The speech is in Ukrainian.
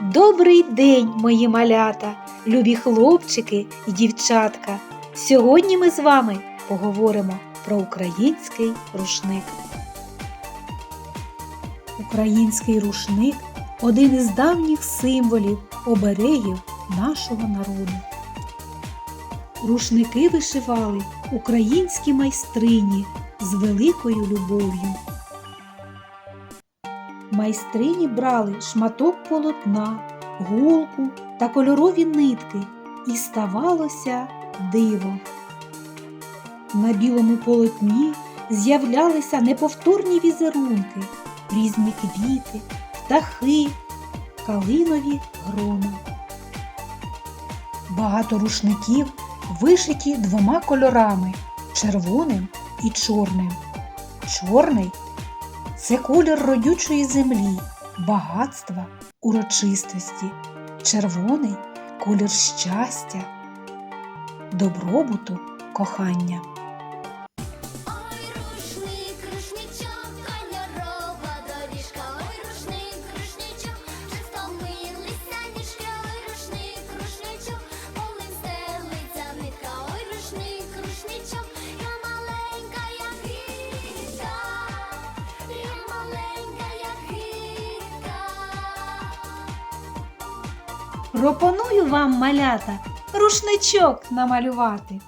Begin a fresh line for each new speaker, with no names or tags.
Добрий день, мої малята, любі хлопчики і дівчатка. Сьогодні ми з вами поговоримо про український рушник. Український рушник один із давніх символів оберегів нашого народу. Рушники вишивали українські майстрині з великою любов'ю. Майстрині брали шматок полотна, голку та кольорові нитки, і ставалося диво. На білому полотні з'являлися неповторні візерунки, різні квіти, птахи, калинові грони. Багато рушників вишиті двома кольорами червоним і чорним. Чорний це колір родючої землі, багатства, урочистості. Червоний колір щастя, добробуту, кохання. Пропоную вам, малята, рушничок намалювати.